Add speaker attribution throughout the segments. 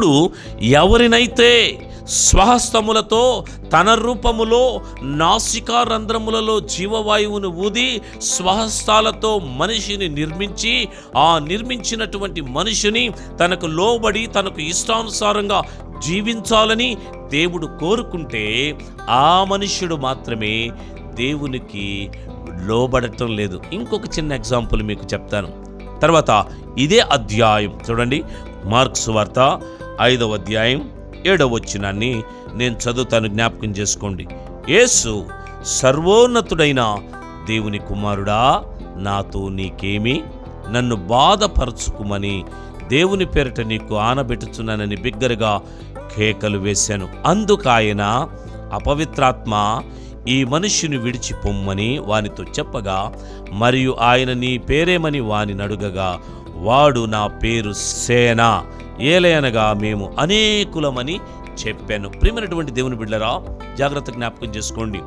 Speaker 1: దేవుడు ఎవరినైతే స్వహస్తములతో తన రూపములో నాసికా రంధ్రములలో జీవవాయువును ఊది స్వహస్తాలతో మనిషిని నిర్మించి ఆ నిర్మించినటువంటి మనిషిని తనకు లోబడి తనకు ఇష్టానుసారంగా జీవించాలని దేవుడు కోరుకుంటే ఆ మనుష్యుడు మాత్రమే దేవునికి లోబడటం లేదు. ఇంకొక చిన్న ఎగ్జాంపుల్ మీకు చెప్తాను. తర్వాత ఇదే అధ్యాయం చూడండి. మార్క్స్ వార్త ఐదవ అధ్యాయం ఏడవ వచ్చినాన్ని నేను చదువుతాను జ్ఞాపకం చేసుకోండి. యేసు సర్వోన్నతుడైన దేవుని కుమారుడా నాతో నీకేమి నన్ను బాధపరచుకుమని దేవుని పేరిట నీకు ఆనబెట్టుచున్నానని బిగ్గరగా కేకలు వేశాను. అందుకాయన అపవిత్రాత్మ ఈ మనిషిని విడిచి పొమ్మని వానితో చెప్పగా మరియు ఆయన నీ పేరేమని వాని నడుగగా వాడు నా పేరు సేనా. ఏలయనగా మేము అనేకులమని చెప్పాను. ప్రియమైనటువంటి దేవుని బిడ్డరా జాగ్రత్త జ్ఞాపకం చేసుకోండి.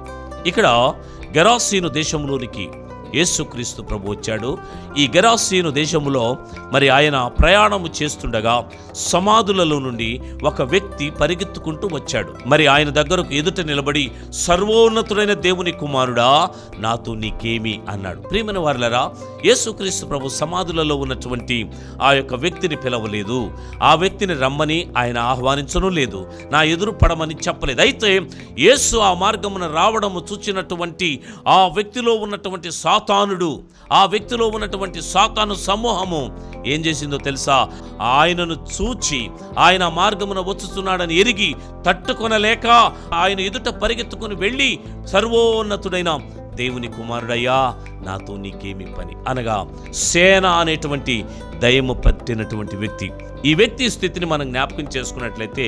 Speaker 1: ఇక్కడ గెరాసీను దేశంలోనికి యేసుక్రీస్తు ప్రభు వచ్చాడు. ఈ గెరాసీను దేశంలో మరి ఆయన ప్రయాణము చేస్తుండగా సమాధులలో నుండి ఒక వ్యక్తి పరిగెత్తుకుంటూ వచ్చాడు. మరి ఆయన దగ్గరకు ఎదుట నిలబడి సర్వోన్నతుడైన దేవుని కుమారుడా నాతో నీకేమి? అన్నాడు. ప్రియమైన వారులరా యేసుక్రీస్తు ప్రభు సమాధులలో ఉన్నటువంటి ఆ యొక్క వ్యక్తిని పిలవలేదు. ఆ వ్యక్తిని రమ్మని ఆయన ఆహ్వానించను లేదు. నా ఎదురు పడమని చెప్పలేదు. అయితే యేసు ఆ మార్గమున రావడము చూచినటువంటి ఆ వ్యక్తిలో ఉన్నటువంటి సాతానుడు. ఆ వ్యక్తిలో ఉన్నటువంటి సాతాను సమూహము ఏం చేసిందో తెలుసా? ఆయనను చూచి ఆయన మార్గమున వచ్చుతున్నాడని ఎరిగి తట్టుకొనలేక ఆయన ఎదుట పరిగెత్తుకుని వెళ్ళి సర్వోన్నతుడైన దేవుని కుమారుడయ్యా నాతో నీకేమి పని అనగా సేన అనేటువంటి దయము పట్టినటువంటి వ్యక్తి. ఈ వ్యక్తి స్థితిని మనం జ్ఞాపకం చేసుకున్నట్లయితే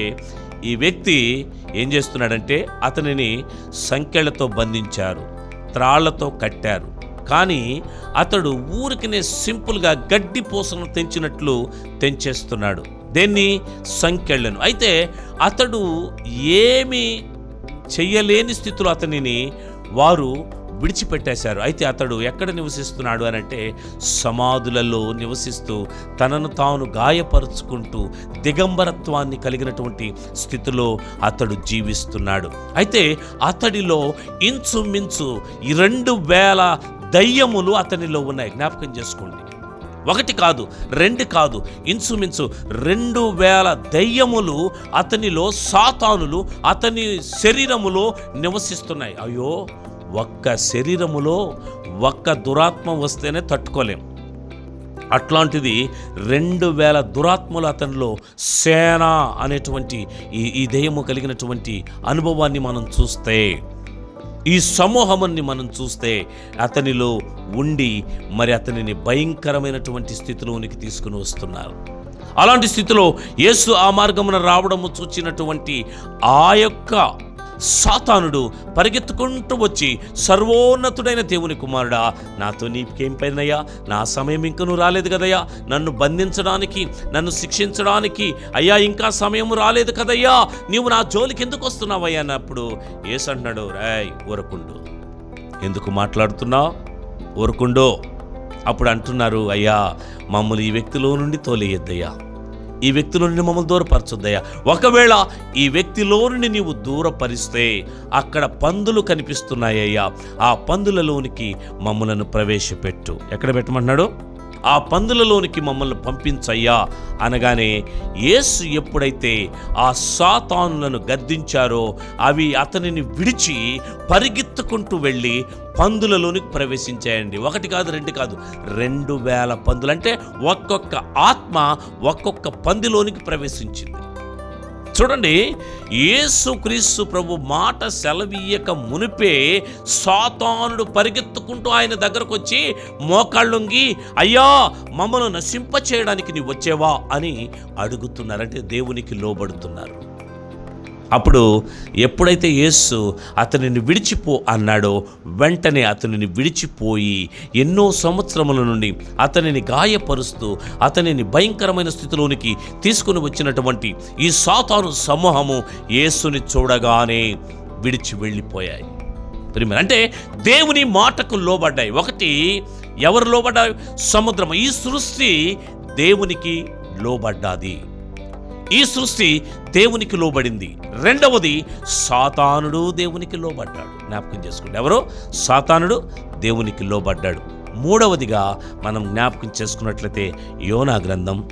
Speaker 1: ఈ వ్యక్తి ఏం చేస్తున్నాడంటే అతనిని సంఖ్యలతో బంధించారు త్రాళ్ళతో కట్టారు. కానీ అతడు ఊరికినే సింపుల్గా గడ్డి పూసను తెంచినట్లు తెంచేస్తున్నాడు. దేన్ని? సంఖ్యలను అయితే అతడు ఏమి చెయ్యలేని స్థితిలో అతనిని వారు విడిచిపెట్టేశారు. అయితే అతడు ఎక్కడ నివసిస్తున్నాడు అని అంటే సమాధులలో నివసిస్తూ తనను తాను గాయపరుచుకుంటూ దిగంబరత్వాన్ని కలిగినటువంటి స్థితిలో అతడు జీవిస్తున్నాడు. అయితే అతడిలో ఇంచుమించు ఈ రెండు వేల దయ్యములు అతనిలో ఉన్నాయి. జ్ఞాపకం చేసుకోండి. ఒకటి కాదు రెండు కాదు ఇంచుమించు రెండు వేల దయ్యములు అతనిలో సాతానులు అతని శరీరములో నివసిస్తున్నాయి. అయ్యో ఒక్క శరీరములో ఒక్క దురాత్మ వస్తేనే తట్టుకోలేం. అట్లాంటిది రెండు వేల దురాత్మలు అతనిలో సేన అనేటువంటి ఈ ఈ దెయ్యము కలిగినటువంటి అనుభవాన్ని మనం చూస్తే ఈ సమూహముని మనం చూస్తే అతనిలో ఉండి మరి అతనిని భయంకరమైనటువంటి స్థితిలోనికి తీసుకుని వస్తున్నారు. అలాంటి స్థితిలో యేసు ఆ మార్గమున రావడము చూచినటువంటి ఆ యొక్క సాతానుడు పరిగెత్తుకుంటూ వచ్చి సర్వోన్నతుడైన దేవుని కుమారుడా నాతో నీకేం పైనయ్యా నా సమయం ఇంకను రాలేదు కదయ్యా. నన్ను బంధించడానికి నన్ను శిక్షించడానికి అయ్యా ఇంకా సమయం రాలేదు కదయ్యా. నీవు నా జోలికి ఎందుకు వస్తున్నావయ్యా? అన్నప్పుడు ఏసు అంటున్నాడు రాయ్ ఊరకుండు. ఎందుకు మాట్లాడుతున్నావు? ఊరకుండో. అప్పుడు అంటున్నారు అయ్యా మమ్మల్ని ఈ వ్యక్తిలో నుండి తోలేయద్దయ్యా. ఈ వ్యక్తిలో నుండి మమ్మల్ని దూరపరచొద్దయ్యా. ఒకవేళ ఈ వ్యక్తిలో నుండి నీవు దూరపరిస్తే అక్కడ పందులు కనిపిస్తున్నాయ్యా ఆ పందులలోనికి మమ్మలను ప్రవేశపెట్టు. ఎక్కడ పెట్టమంటున్నాడు? ఆ పందులలోనికి మమ్మల్ని పంపించయ్యా. అనగానే యేసు ఎప్పుడైతే ఆ సాతానులను గద్దించారో అవి అతనిని విడిచి పరిగెత్తుకుంటూ వెళ్ళి పందులలోనికి ప్రవేశించాయండి. ఒకటి కాదు రెండు కాదు రెండు వేల పందులు. అంటే ఒక్కొక్క ఆత్మ ఒక్కొక్క పందిలోనికి ప్రవేశించింది. చూడండి యేసుక్రీస్తు ప్రభు మాట సెలవీయక మునిపే సాతానుడు పరిగెత్తుకుంటూ ఆయన దగ్గరకు వచ్చి మోకాళ్ళొంగి అయ్యా మమ్మల్ని నశింప చేయడానికి నీ వచ్చేవా? అని అడుగుతున్నారంటే దేవునికి లోబడుతున్నారు. అప్పుడు ఎప్పుడైతే యేసు అతనిని విడిచిపో అన్నాడో వెంటనే అతనిని విడిచిపోయి ఎన్నో సంవత్సరముల నుండి అతనిని గాయపరుస్తూ అతనిని భయంకరమైన స్థితిలోనికి తీసుకుని వచ్చినటువంటి ఈ సాతాను సమూహము యేసుని చూడగానే విడిచి వెళ్ళిపోయాయి. ప్రిమియర్ అంటే దేవుని మాటకు లోబడ్డాయి. ఒకటి ఎవరు లోబడ్డాయి సముద్రం ఈ సృష్టి దేవునికి లోబడ్డాది. ఈ సృష్టి దేవునికి లోబడింది. రెండవది సాతానుడు దేవునికి లోబడ్డాడు. జ్ఞాపకం చేసుకోండి ఎవరో? సాతానుడు దేవునికి లోబడ్డాడు. మూడవదిగా మనం జ్ఞాపకం చేసుకున్నట్లయితే యోనా గ్రంథం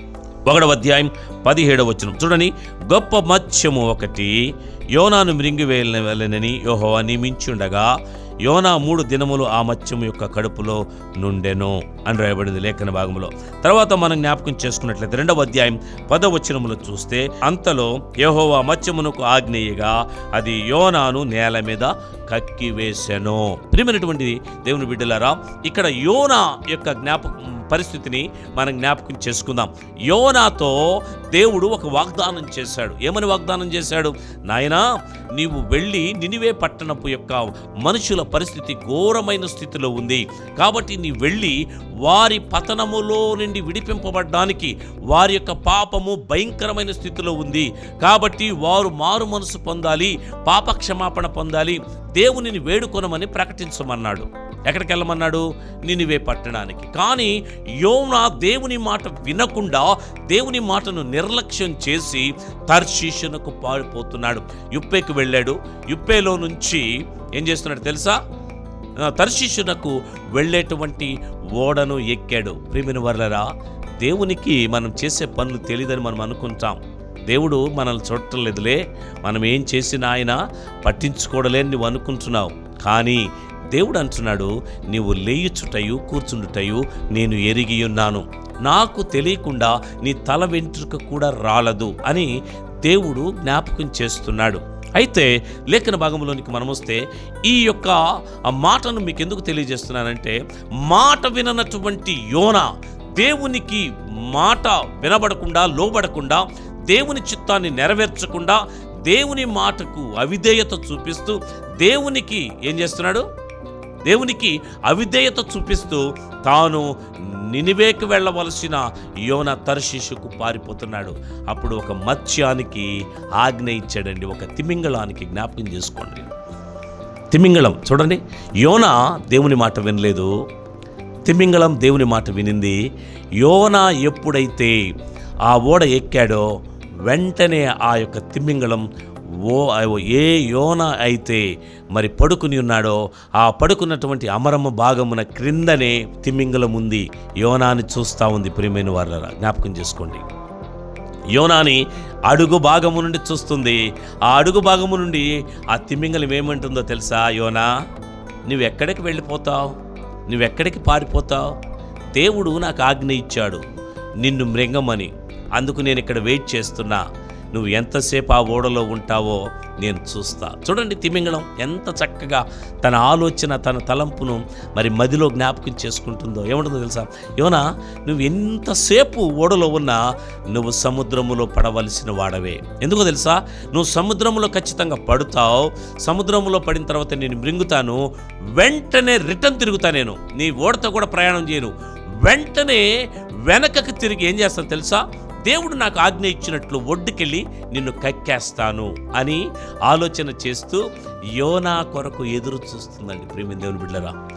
Speaker 1: ఒకడవ అధ్యాయం పదిహేడవ వచనం. చూడని గొప్ప మత్స్యము ఒకటి యోనాను మృంగివేయలనని యోహోవా నియమించుండగా యోనా మూడు దినములు ఆ మత్స్యము యొక్క కడుపులో నుండెను. అని రాయబడింది లేఖన భాగంలో. తర్వాత మనం జ్ఞాపకం చేసుకున్నట్లయితే రెండవ అధ్యాయం పదవచనములు చూస్తే అంతలో యహోవా మత్స్యమునకు ఆగ్నేయగా అది యోనాను నేల మీద కక్కివేశను ప్రియమైనటువంటి దేవుని బిడ్డలారా ఇక్కడ యోనా యొక్క జ్ఞాపకం పరిస్థితిని మనం జ్ఞాపకం చేసుకుందాం. యోనాతో దేవుడు ఒక వాగ్దానం చేశాడు. ఏమని వాగ్దానం చేశాడు? నాయనా నీవు వెళ్ళి నినివే పట్టణపు యొక్క మనుషుల పరిస్థితి ఘోరమైన స్థితిలో ఉంది. కాబట్టి నీ వెళ్ళి వారి పతనములో నుండి విడిపింపబడ్డానికి వారి యొక్క పాపము భయంకరమైన స్థితిలో ఉంది. కాబట్టి వారు మారు మనసు పొందాలి పాప క్షమాపణ పొందాలి దేవునిని వేడుకొనమని ప్రకటించమన్నాడు. ఎక్కడికి వెళ్ళమన్నాడు నినివే పట్టణానికి. కానీ యోనా దేవుని మాట వినకుండా దేవుని మాటను నిర్లక్ష్యం చేసి తర్శీషునకు పారిపోతున్నాడు. యుప్పేకి వెళ్ళాడు. యుప్పేలో నుంచి ఏం చేస్తున్నాడు తెలుసా? ఆ, వెళ్ళేటువంటి ఓడను ఎక్కాడు. ప్రేమిన వర్లరా దేవునికి మనం చేసే పనులు తెలియదని మనం అనుకుంటాం. దేవుడు మనల్ని చూడటలేదులే. మనం ఏం చేసినా ఆయన పట్టించుకోవడలేని నువ్వు అనుకుంటున్నావు. కానీ దేవుడు అంటున్నాడు నీవు లేయుచుటయు కూర్చుండుటయు నేను ఎరిగి ఉన్నాను. నాకు తెలియకుండా నీ తల వెంట్రుక కూడా రాలదు అని దేవుడు జ్ఞాపకం చేస్తున్నాడు. అయితే లేఖన భాగంలోనికి మనం వస్తే ఈ యొక్క మాటను మీకు ఎందుకు తెలియజేస్తున్నానంటే మాట విననటువంటి యోన దేవునికి మాట వినబడకుండా లోబడకుండా దేవుని చిత్తాన్ని నెరవేర్చకుండా దేవుని మాటకు అవిధేయత చూపిస్తూ దేవునికి ఏం చేస్తున్నాడు? దేవునికి అవిధేయత చూపిస్తూ తాను నినివేకి వెళ్ళవలసిన యోన తర్షిషుకు పారిపోతున్నాడు. అప్పుడు ఒక మత్స్యానికి ఆజ్ఞ ఇచ్చాడండి. ఒక తిమింగళానికి జ్ఞాపకం చేసుకోండి. తిమింగళం చూడండి. యోన దేవుని మాట వినలేదు. తిమింగళం దేవుని మాట వినింది. యోన ఎప్పుడైతే ఆ ఓడ ఎక్కాడో వెంటనే ఆ యొక్క తిమ్మింగళం ఓ ఏ యోన అయితే మరి పడుకుని ఉన్నాడో ఆ పడుకున్నటువంటి అమరమ్మ భాగమున క్రిందనే తిమింగలం ఉంది. యోనాని చూస్తూ ఉంది ప్రియమైన వాళ్ళ జ్ఞాపకం చేసుకోండి. యోనాని అడుగు భాగము నుండి చూస్తుంది. ఆ అడుగు భాగము నుండి ఆ తిమింగలం ఏమంటుందో తెలుసా? యోనా నువ్వెక్కడికి వెళ్ళిపోతావు? నువ్వెక్కడికి పారిపోతావు? దేవుడు నాకు ఆజ్ఞ ఇచ్చాడు. నిన్ను మృంగమని. అందుకు నేను ఇక్కడ వెయిట్ చేస్తున్నా. నువ్వు ఎంతసేపు ఆ ఓడలో ఉంటావో నేను చూస్తా. చూడండి తిమింగళం ఎంత చక్కగా తన ఆలోచన తన తలంపును మరి మదిలో జ్ఞాపకం చేసుకుంటుందో ఏముంటుందో తెలుసా? యోనా నువ్వు ఎంతసేపు ఓడలో ఉన్నా నువ్వు సముద్రములో పడవలసిన వాడవే. ఎందుకో తెలుసా? నువ్వు సముద్రంలో ఖచ్చితంగా పడుతావు. సముద్రంలో పడిన తర్వాత నేను మృంగుతాను. వెంటనే రిటర్న్ తిరుగుతా నేను. నీ ఓడతో కూడా ప్రయాణం చేయను. వెంటనే వెనకకి తిరిగి ఏం చేస్తాను తెలుసా? దేవుడు నాకు ఆజ్ఞ ఇచ్చినట్లు ఒడ్డుకెళ్ళి నిన్ను కక్కేస్తాను అని ఆలోచన చేస్తూ యోనా కొరకు ఎదురు చూస్తుందండి ప్రేమి దేవుని బిడ్డరా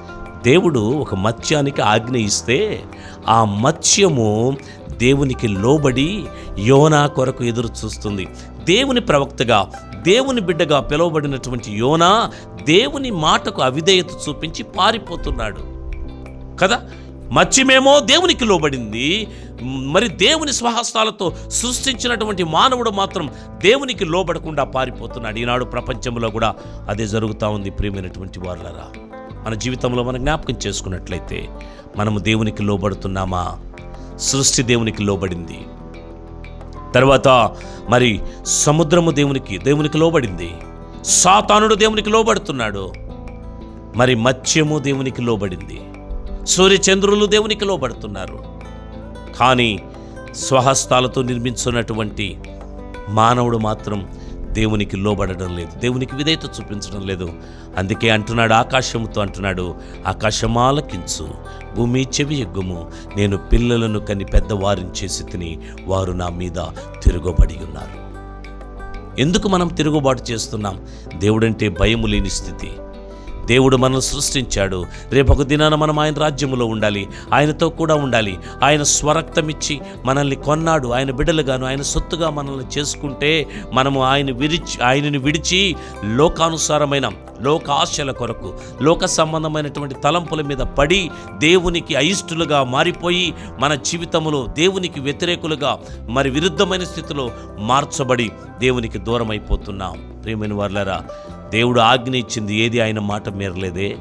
Speaker 1: దేవుడు ఒక మత్స్యానికి ఆజ్ఞ ఇస్తే ఆ మత్స్యము దేవునికి లోబడి యోనా కొరకు ఎదురు చూస్తుంది. దేవుని ప్రవక్తగా దేవుని బిడ్డగా పిలువబడినటువంటి యోనా దేవుని మాటకు అవిధేయత చూపించి పారిపోతున్నాడు. కదా? మత్స్యమేమో దేవునికి లోబడింది మరి దేవుని స్వహస్తాలతో సృష్టించినటువంటి మానవుడు మాత్రం దేవునికి లోబడకుండా పారిపోతున్నాడు. ఈనాడు ప్రపంచంలో కూడా అదే జరుగుతూ ఉంది ప్రియమైనటువంటి వాళ్ళరా మన జీవితంలో మనం జ్ఞాపకం చేసుకున్నట్లయితే మనము దేవునికి లోబడుతున్నామా? సృష్టి దేవునికి లోబడింది. తర్వాత మరి సముద్రము దేవునికి దేవునికి లోబడింది. సాతానుడు దేవునికి లోబడుతున్నాడు. మరి మత్స్యము దేవునికి లోబడింది. సూర్యచంద్రులు దేవునికి లోబడుతున్నారు. కానీ స్వహస్తాలతో నిర్మించున్నటువంటి మానవుడు మాత్రం దేవునికి లోబడడం లేదు. దేవునికి విధేయత చూపించడం లేదు. అందుకే అంటున్నాడు ఆకాశముతో అంటున్నాడు ఆకాశమాలకించు భూమి చెవి ఎగ్గుము నేను పిల్లలను కని పెద్దవారిని చేసి తిని వారు నా మీద తిరుగుబడి ఉన్నారు. ఎందుకు మనం తిరుగుబాటు చేస్తున్నాం? దేవుడంటే భయము లేని స్థితి. దేవుడు మనల్ని సృష్టించాడు. రేపు ఒక దినాన మనం ఆయన రాజ్యములో ఉండాలి. ఆయనతో కూడా ఉండాలి. ఆయన స్వరక్తం ఇచ్చి మనల్ని కొన్నాడు. ఆయన బిడ్డలుగాను ఆయన సొత్తుగా మనల్ని చేసుకుంటే మనము ఆయన విడిచి ఆయనని విడిచి లోకానుసారమైన లోక ఆశల కొరకు లోక సంబంధమైనటువంటి తలంపుల మీద పడి దేవునికి అయిష్టులుగా మారిపోయి మన జీవితంలో దేవునికి వ్యతిరేకులుగా మరి విరుద్ధమైన స్థితిలో మార్చబడి దేవునికి దూరం అయిపోతున్నాం ప్రియమైన వాళ్ళరా దేవుడు ఆజ్ఞ ఇచ్చింది ఏది ఆయన మాట మేరలేదే.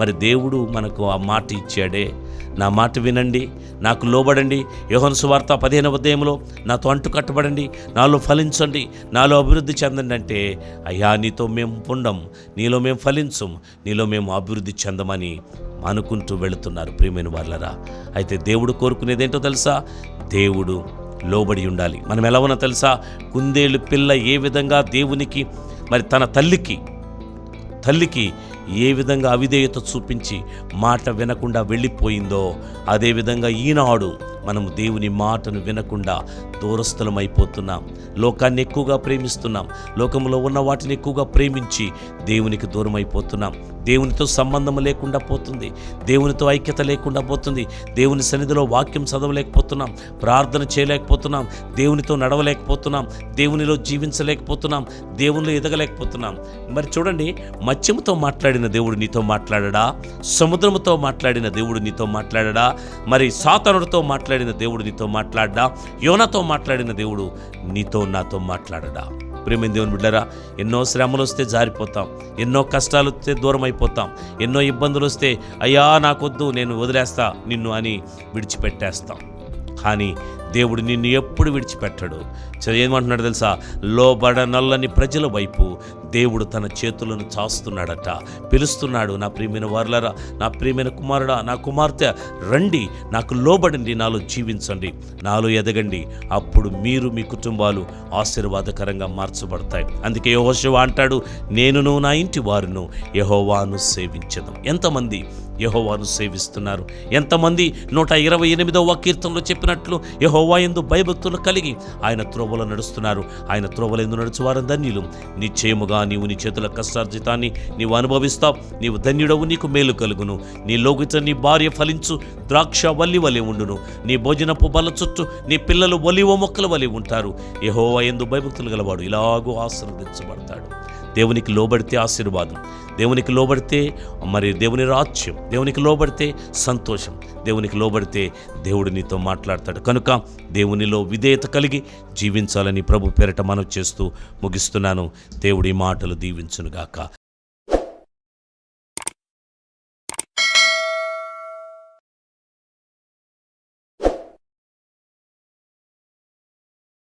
Speaker 1: మరి దేవుడు మనకు ఆ మాట ఇచ్చాడే. నా మాట వినండి నాకు లోబడండి. యోహన్ సువార్త పదిహేను ఉదయంలో నాతో అంటు కట్టబడండి నాలో ఫలించండి నాలో అభివృద్ధి చెందండి అంటే అయ్యా నీతో మేము పుండం నీలో మేము ఫలించం నీలో మేము అభివృద్ధి చెందమని అనుకుంటూ వెళుతున్నారు ప్రియమైన వాళ్ళరా అయితే దేవుడు కోరుకునేది ఏంటో తెలుసా? దేవుడు లోబడి ఉండాలి. మనం ఎలా ఉన్నా తెలుసా? కుందేలు పిల్ల ఏ విధంగా దేవునికి మరి తన తల్లికి తల్లికి ఏ విధంగా అవిధేయత చూపించి మాట వినకుండా వెళ్ళిపోయిందో అదేవిధంగా ఈనాడు మనము దేవుని మాటను వినకుండా దూరస్థలమైపోతున్నాం. లోకాన్ని ఎక్కువగా ప్రేమిస్తున్నాం. లోకంలో ఉన్న వాటిని ఎక్కువగా ప్రేమించి దేవునికి దూరం అయిపోతున్నాం దేవునితో సంబంధం లేకుండా పోతుంది. దేవునితో ఐక్యత లేకుండా పోతుంది. దేవుని సన్నిధిలో వాక్యం చదవలేకపోతున్నాం. ప్రార్థన చేయలేకపోతున్నాం. దేవునితో నడవలేకపోతున్నాం. దేవునిలో జీవించలేకపోతున్నాం. దేవునిలో ఎదగలేకపోతున్నాం. మరి చూడండి మత్స్యముతో మాట్లాడిన దేవుడు నీతో మాట్లాడడా? సముద్రముతో మాట్లాడిన దేవుడు నీతో మాట్లాడడా? మరి సాతనుడితో మాట్లాడిన దేవుడు నీతో మాట్లాడడా? యోనతో మాట్లాడిన దేవుడు నీతో నాతో మాట్లాడడా? ప్రేమైన దేవుని బిడ్డరా ఎన్నో శ్రమలు వస్తే జారిపోతాం. ఎన్నో కష్టాలు వస్తే దూరం అయిపోతాం ఎన్నో ఇబ్బందులు వస్తే అయ్యా నాకొద్దు నేను వదిలేస్తా నిన్ను అని విడిచిపెట్టేస్తాం. కానీ దేవుడు నిన్ను ఎప్పుడు విడిచిపెట్టడు. చ- ఏమంటున్నాడు తెలుసా? లోబడ నల్లని ప్రజల వైపు దేవుడు తన చేతులను చాస్తున్నాడట. పిలుస్తున్నాడు నా ప్రియమైన వారులరా నా ప్రియమైన కుమారుడా నా కుమార్తె రండి నాకు లోబడండి నాలో జీవించండి నాలో ఎదగండి. అప్పుడు మీరు మీ కుటుంబాలు ఆశీర్వాదకరంగా మార్చబడతాయి. అందుకే యహోశివ అంటాడు నేనును నా ఇంటి వారును యహోవాను సేవించదు ఎంతమంది యహోవాను సేవిస్తున్నారు? ఎంతమంది? నూట ఇరవై ఎనిమిదవ కీర్తనలో చెప్పినట్లు యహోవా ఎందు భయభక్తులు కలిగి ఆయన త్రోవలో నడుస్తున్నారు. ఆయన త్రోవలో ఎందు నడుచువారు ధన్యులు. నిశ్చయముగా నీవు నీ చేతుల కష్టార్జితాన్ని నీవు అనుభవిస్తావు. నీవు ధన్యుడవు నీకు మేలు కలుగును. నీ లోకిత నీ భార్య ఫలించు. ద్రాక్ష వల్లి వలె ఉండును. నీ భోజనపు బల చుట్టూ నీ పిల్లలు ఒలివ మొక్కల వలె ఉంటారు. యహోవా ఎందు భయభక్తులు గలవాడు ఇలాగూ ఆశీర్వదించబడతాడు. దేవునికి లోబడితే ఆశీర్వాదం దేవునికి లోబడితే మరి దేవుని రాజ్యం దేవునికి లోబడితే సంతోషం దేవునికి లోబడితే దేవుడు నీతో మాట్లాడతాడు. కనుక దేవునిలో విధేయత కలిగి జీవించాలని ప్రభు పేరట మనం చేస్తూ ముగిస్తున్నాను. దేవుడి మాటలు దీవించునుగాక.